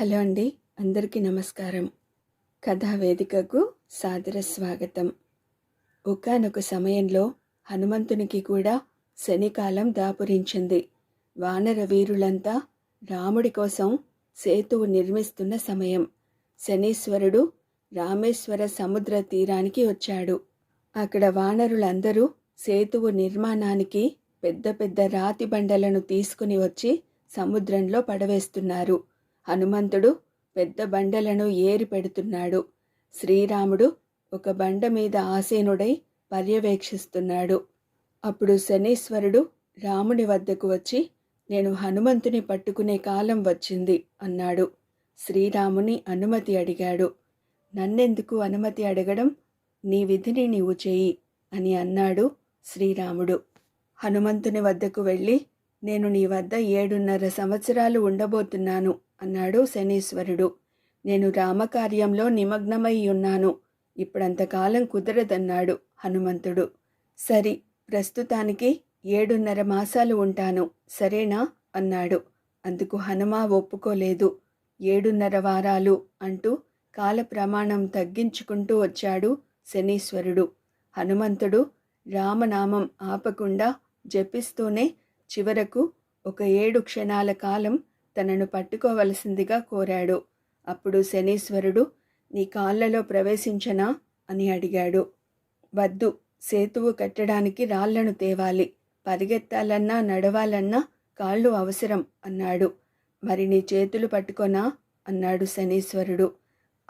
Hello అండి అందరికీ నమస్కారం. కథా వేదికకు సాదర స్వాగతం. ఒకానొక సమయంలో హనుమంతునికి కూడా శనికాలం దాపురించింది. వానర వీరులంతా రాముడి కోసం సేతువు నిర్మిస్తున్న సమయం. శనీశ్వరుడు రామేశ్వర సముద్ర తీరానికి వచ్చాడు. అక్కడ వానరులందరూ సేతువు నిర్మాణానికి పెద్ద పెద్ద రాతి బండలను తీసుకుని వచ్చి సముద్రంలో పడవేస్తున్నారు. హనుమంతుడు పెద్ద బండలను ఏరి పెడుతున్నాడు. శ్రీరాముడు ఒక బండ మీద ఆసీనుడై పర్యవేక్షిస్తున్నాడు. అప్పుడు శనీశ్వరుడు రాముని వద్దకు వచ్చి నేను హనుమంతుని పట్టుకునే కాలం వచ్చింది అన్నాడు. శ్రీరాముని అనుమతి అడిగాడు. నన్నెందుకు అనుమతి అడగడం? నీ విధిని నీవు చేయి అని అన్నాడు శ్రీరాముడు. హనుమంతుని వద్దకు వెళ్ళి నేను నీ వద్ద ఏడున్నర సంవత్సరాలు ఉండబోతున్నాను అన్నాడు శనీశ్వరుడు. నేను రామకార్యంలో నిమగ్నమై ఉన్నాను ఇప్పుడంతకాలం కుదరదన్నాడు హనుమంతుడు. సరి ప్రస్తుతానికి ఏడున్నర మాసాలు ఉంటాను సరేనా? అన్నాడు. అందుకు హనుమ ఒప్పుకోలేదు. ఏడున్నర వారాలు అంటూ కాల ప్రమాణం తగ్గించుకుంటూ వచ్చాడు శనీశ్వరుడు. హనుమంతుడు రామనామం ఆపకుండా జపిస్తూనే చివరకు ఒక ఏడు క్షణాల కాలం తనను పట్టుకోవలసిందిగా కోరాడు. అప్పుడు శనీశ్వరుడు నీ కాళ్ళలో ప్రవేశించనా? అని అడిగాడు. వద్దు సేతువు కట్టడానికి రాళ్ళను తేవాలి. పరిగెత్తాలన్నా నడవాలన్నా కాళ్ళు అవసరం అన్నాడు. మరి నీ చేతులు పట్టుకొనా? అన్నాడు శనీశ్వరుడు.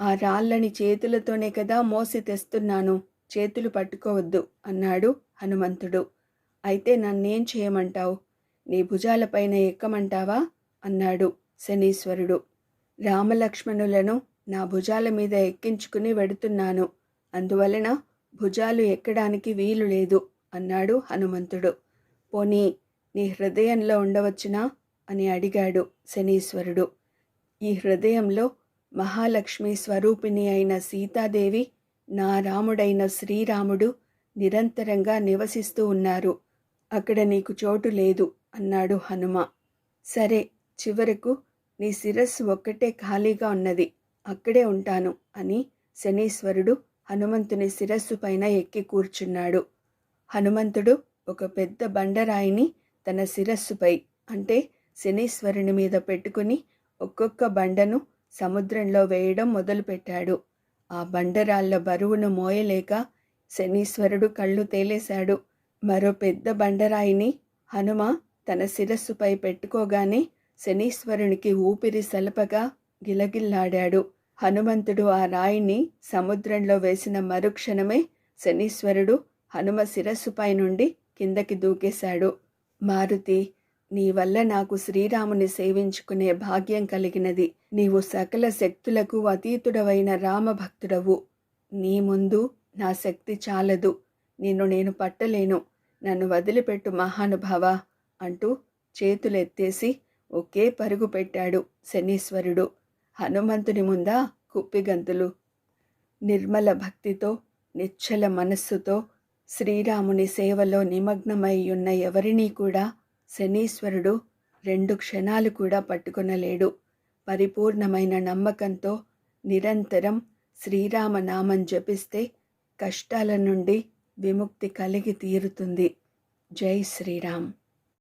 ఆ రాళ్ళని చేతులతోనే కదా మోసి తెస్తున్నాను. చేతులు పట్టుకోవద్దు అన్నాడు హనుమంతుడు. అయితే నన్నేం చేయమంటావు? నీ భుజాలపైన ఎక్కమంటావా? అన్నాడు శనీశ్వరుడు. రామలక్ష్మణులను నా భుజాల మీద ఎక్కించుకుని వెడుతున్నాను. అందువలన భుజాలు ఎక్కడానికి వీలు లేదు అన్నాడు హనుమంతుడు. పోనీ నీ హృదయంలో ఉండవచ్చునా? అని అడిగాడు శనీశ్వరుడు. ఈ హృదయంలో మహాలక్ష్మి స్వరూపిణి అయిన సీతాదేవి నా రాముడైన శ్రీరాముడు నిరంతరంగా నివసిస్తూ ఉన్నారు. అక్కడ నీకు చోటు లేదు అన్నాడు హనుమ. సరే చివరకు నీ శిరస్సు ఒక్కటే ఖాళీగా ఉన్నది అక్కడే ఉంటాను అని శనీశ్వరుడు హనుమంతుని శిరస్సు పైన ఎక్కి కూర్చున్నాడు. హనుమంతుడు ఒక పెద్ద బండరాయిని తన శిరస్సుపై అంటే శనీశ్వరుని మీద పెట్టుకుని ఒక్కొక్క బండను సముద్రంలో వేయడం మొదలుపెట్టాడు. ఆ బండరాళ్ళ బరువును మోయలేక శనీశ్వరుడు కళ్ళు తేలేశాడు. మరో పెద్ద బండరాయిని హనుమ తన శిరస్సుపై పెట్టుకోగానే శనీశ్వరునికి ఊపిరి సలపగా గిలగిల్లాడాడు. హనుమంతుడు ఆ రాయిని సముద్రంలో వేసిన మరుక్షణమే శనీశ్వరుడు హనుమ శిరస్సుపై నుండి కిందకి దూకేశాడు. మారుతి నీ వల్ల నాకు శ్రీరాముని సేవించుకునే భాగ్యం కలిగినది. నీవు సకల శక్తులకు అతీతుడవైన రామభక్తుడవు. నీ ముందు నా శక్తి చాలదు. నిన్ను నేను పట్టలేను. నన్ను వదిలిపెట్టు మహానుభావ అంటూ చేతులెత్తేసి ఒకే పరుగు పెట్టాడు శనీశ్వరుడు. హనుమంతుని ముందా కుప్పిగంతులు నిర్మల భక్తితో నిశ్చల మనస్సుతో శ్రీరాముని సేవలో నిమగ్నమై ఉన్న ఎవరినీ కూడా శనీశ్వరుడు రెండు క్షణాలు కూడా పట్టుకొనలేడు. పరిపూర్ణమైన నమ్మకంతో నిరంతరం శ్రీరామనామం జపిస్తే కష్టాల నుండి విముక్తి కలిగి తీరుతుంది. జై శ్రీరామ్.